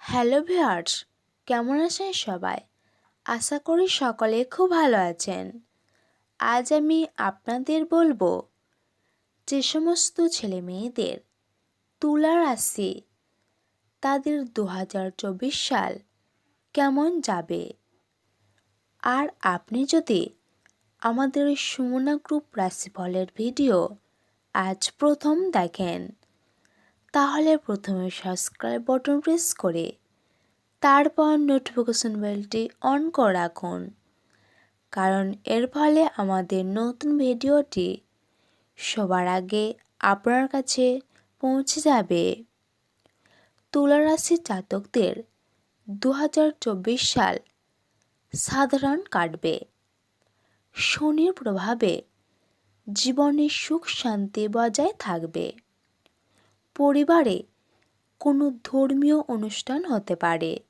Hello viewers, কেমন আছেন সবাই? আশা করি সকলে খুব ভালো আছেন। আজ আমি আপনাদের বলব, যে সমস্ত ছেলে মেয়েদের তুলা রাশি, তাদের দু হাজার চব্বিশ সাল কেমন যাবে? আর আপনি যদি আমাদের সুমনা গ্রুপ রাশিফলের ভিডিও আজ প্রথম দেখেন তাহলে প্রথমে সাবস্ক্রাইব বটন প্রেস করে, তারপর নোটিফিকেশন বেলটি অন করে রাখুন। কারণ এর ফলে আমাদের নতুন ভিডিওটি সবার আগে আপনার কাছে পৌঁছে যাবে। তুলা রাশির জাতকদের দু হাজার চব্বিশ সাল সাধারণ কাটবে। শনির প্রভাবে জীবনে সুখ শান্তি বজায় থাকবে। পরিবারে কোনো ধর্মীয় অনুষ্ঠান হতে পারে।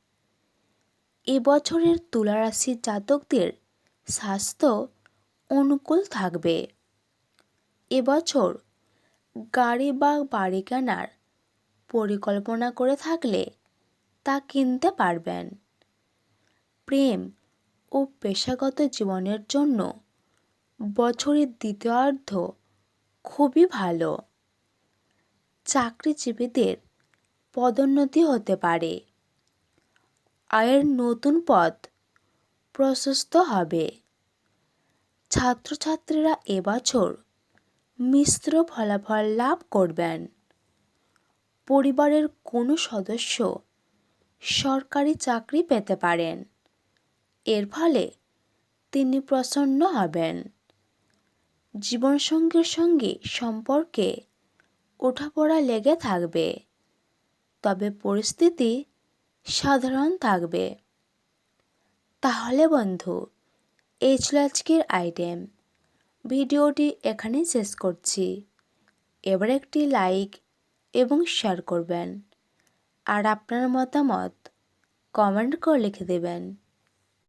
এবছরের তুলারাশির জাতকদের স্বাস্থ্য অনুকূল থাকবে। এবছর গাড়ি বা বাড়ি কেনার পরিকল্পনা করে থাকলে তা কিনতে পারবেন। প্রেম ও পেশাগত জীবনের জন্য বছরের দ্বিতীয়ার্ধ খুবই ভালো। চাকরিজীবীদের পদোন্নতি হতে পারে। আয়ের নতুন পথ প্রশস্ত হবে। ছাত্রছাত্রীরা এবছর মিশ্র ফলাফল লাভ করবেন। পরিবারের কোনো সদস্য সরকারি চাকরি পেতে পারেন। এর ফলে তিনি প্রসন্ন হবেন। জীবনসঙ্গীর সঙ্গে সম্পর্কে ওঠাপড়া লেগে থাকবে। তবে পরিস্থিতি সাধারণ থাকবে। তাহলে বন্ধু, এই ছিল আজকের আইটেম। ভিডিওটি এখানেই শেষ করছি। এবার একটি লাইক এবং শেয়ার করবেন। আর আপনার মতামত কমেন্ট করে লিখে দেবেন।